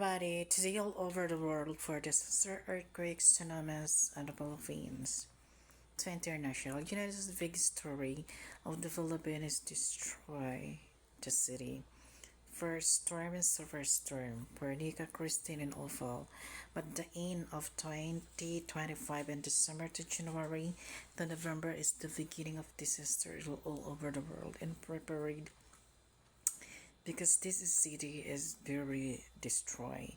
Everybody, today all over the world for disaster, earthquakes, tsunamis, and the Philippines. It's international. You know, this is the big story of the Philippines destroy the city. First storm the first storm, Pernica, Christine, and Ophel. But the end of 2025 and December to January to November is the beginning of disaster all over the world and prepared because this is city is very destroyed.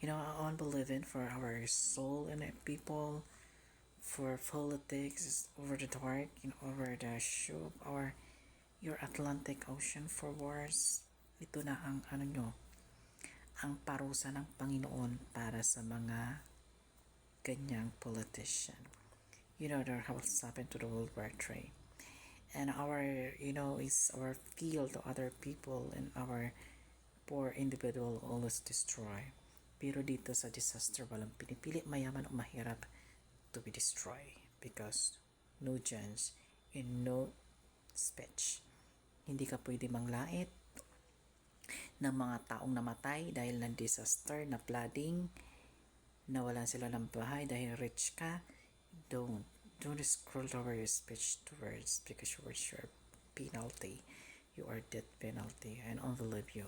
You know, I believing for our soul and people, for politics is over the dark and over the of our your Atlantic Ocean for wars. Ito na ang ano nyo, ang parusa ng Panginoon para sa mga ganyang politician. You know, there what's happened to the World War III and our you know is our feel to other people and our poor individual always destroy. Pero dito sa disaster walang pinipili mayaman o mahirap to be destroyed because no chance and no speech. Hindi ka pwede manglait ng mga taong namatay dahil ng disaster na flooding nawalan sila ng bahay dahil rich ka. Don't don't scroll over your speech to words because your words are penalty. You are death penalty and leave you.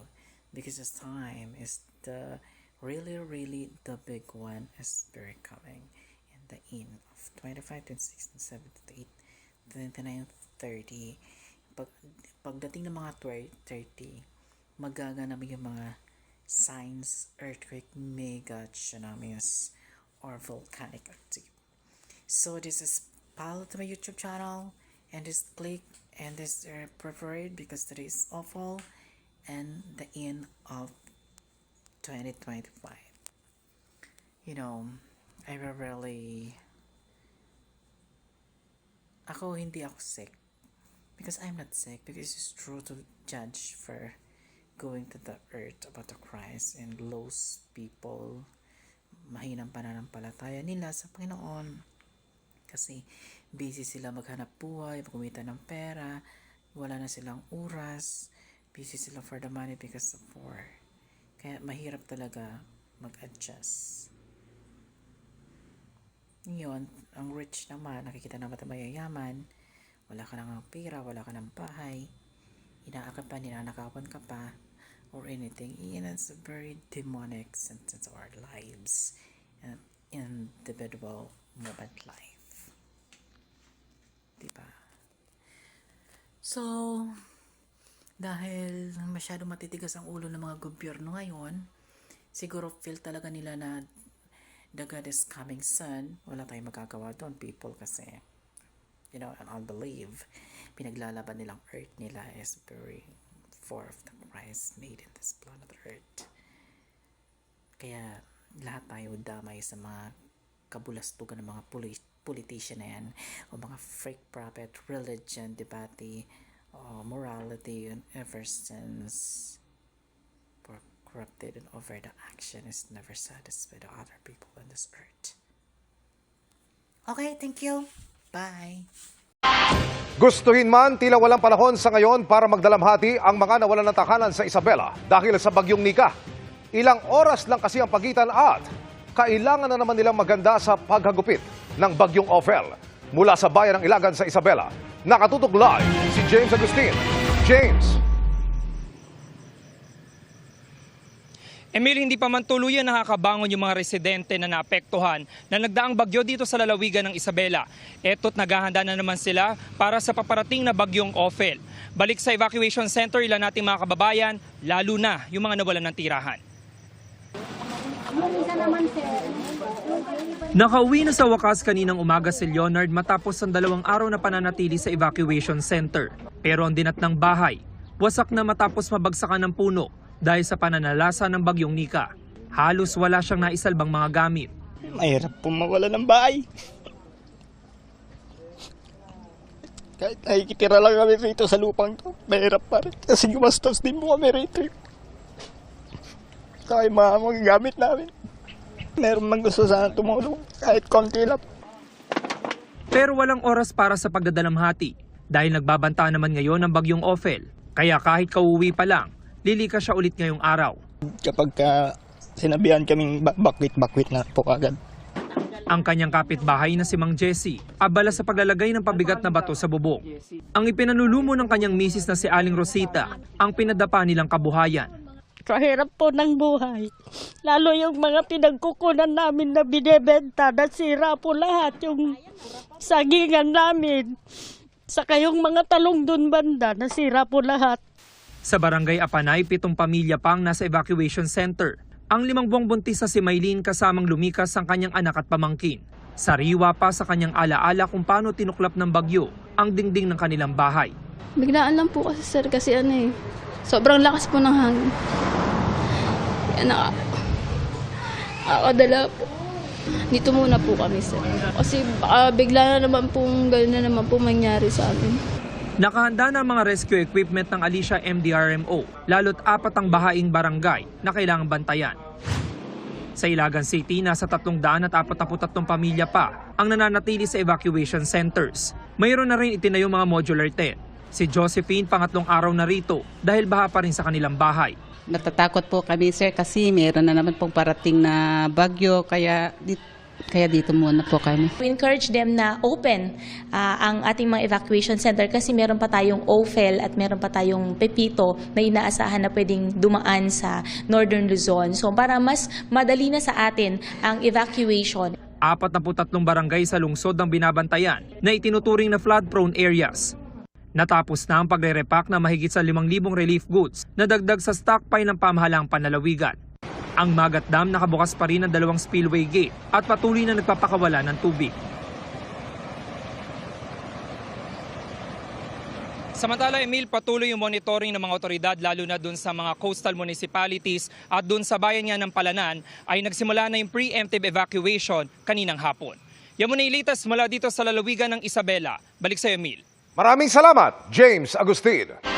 Because this time is the really really the big one is very coming. In the end of 25 26 27 28 29 30 pag, pagdating ng mga 30 magaganap yung mga signs earthquake mega tsunamis or volcanic activity so this is follow to my YouTube channel and just click and this uh, preferred because today is awful and the end of 2025. You know, I really ako hindi ako sick. Because I'm not sick because it's true to judge for going to the earth about the Christ and lose people. Mahinang pananampalataya nila sa Panginoon kasi busy sila maghanap buhay, kumita ng pera, wala na silang oras, busy sila for the money because of war. Kaya mahirap talaga mag-adjust. Yun, ang rich naman, nakikita naman na mayayaman, wala ka ng pera, wala ka ng bahay, inaakap pa, ninanakawan ka pa, or anything. Iyan is a very demonic sentence of our lives and individual moment life. Diba? So, dahil masyado matitigas ang ulo ng mga gobyerno ngayon, siguro feel talaga nila na the God is coming soon. Wala tayong magagawa doon, people, kasi, you know, and I believe, pinaglalaban nilang earth nila is very for of the Christ made in this planet earth. Kaya, lahat tayo damay sa mga kabulastugan ng mga poli- politician na yan, o mga fake prophet, religion, debate, uh, morality, and ever since were corrupted and over the action is never satisfied the other people on this earth. Okay, thank you. Bye. Gustuhin man, tila walang panahon sa ngayon para magdalamhati ang mga nawalan ng tahanan sa Isabela dahil sa bagyong Nika. Ilang oras lang kasi ang pagitan at kailangan na naman nilang maganda sa paghagupit ng bagyong Ophel. Mula sa bayan ng Ilagan sa Isabela, nakatutok live si James Agustin. James! Emil, hindi pa man tuluyan nakakabangon yung mga residente na naapektuhan na nagdaang bagyo dito sa lalawigan ng Isabela. Eto't naghahanda na naman sila para sa paparating na bagyong Ophel. Balik sa evacuation center ilan nating mga kababayan, lalo na yung mga nawalan ng tirahan. Nakauwi na sa wakas kaninang umaga si Leonard matapos ang dalawang araw na pananatili sa evacuation center. Pero ang dinat ng bahay, wasak na matapos mabagsakan ng puno dahil sa pananalasa ng bagyong Nika. Halos wala siyang naisalbang mga gamit. Mahirap po mawala ng bahay. Kahit nakikitira lang kami rito sa lupang to, mahirap pa rin. Kasi gumastos din po kami rito. Saka yung mga mga gamit namin. Meron man gusto sana tumulong, kahit konti lang. Pero walang oras para sa pagdadalamhati dahil nagbabanta naman ngayon ang bagyong Ophel. Kaya kahit kauwi pa lang, lilika siya ulit ngayong araw. Kapag ka Sinabihan kaming ba- bakwit-bakwit na po agad. Ang kanyang kapitbahay na si Mang Jessie, abala sa paglalagay ng pabigat na bato sa bubong. Ang ipinanulumo ng kanyang misis na si Aling Rosita, ang pinadapa nilang kabuhayan. Kahirap po ng buhay. Lalo yung mga pinagkukunan namin na binebenta, nasira po lahat yung sagingan namin. Saka yung mga talong dun banda, nasira po lahat. Sa barangay Apanay, pitong pamilya pang nasa evacuation center. Ang limang buwang buntis sa si Maylene kasamang lumikas ang kanyang anak at pamangkin. Sariwa pa sa kanyang alaala kung paano tinuklap ng bagyo ang dingding ng kanilang bahay. Biglaan lang po kasi sir kasi ano eh. Sobrang lakas po ng hangin. Kaya naka... Nakakadala po. Dito muna po kami sir. Kasi baka bigla na naman pong gano'n na naman po mangyari sa amin. Nakahanda na ang mga rescue equipment ng Alicia MDRMO, lalo't apat ang bahaing barangay na kailangang bantayan. Sa Ilagan City, nasa 343 pamilya pa ang nananatili sa evacuation centers. Mayroon na rin itinayong mga modular tent. Si Josephine pangatlong araw na rito dahil baha pa rin sa kanilang bahay. Natatakot po kami sir kasi meron na naman pong parating na bagyo kaya kaya dito muna po kami. We encourage them na open ah, ang ating mga evacuation center kasi meron pa tayong OFEL at meron pa tayong Pepito na inaasahan na pwedeng dumaan sa Northern Luzon. So para mas madali na sa atin ang evacuation, 43 barangay sa lungsod ang binabantayan na itinuturing na flood-prone areas. Natapos na ang pagre-repack na mahigit sa 5,000 relief goods na dagdag sa stockpile ng pamahalang panlalawigan. Ang Magat Dam nakabukas pa rin ang dalawang spillway gate at patuloy na nagpapakawala ng tubig. Samantala, Emil, patuloy yung monitoring ng mga otoridad lalo na dun sa mga coastal municipalities at dun sa bayan nga ng Palanan ay nagsimula na yung preemptive evacuation kaninang hapon. Yan muna ilitas mula dito sa lalawigan ng Isabela. Balik sa Emil. Maraming salamat, James Agustin.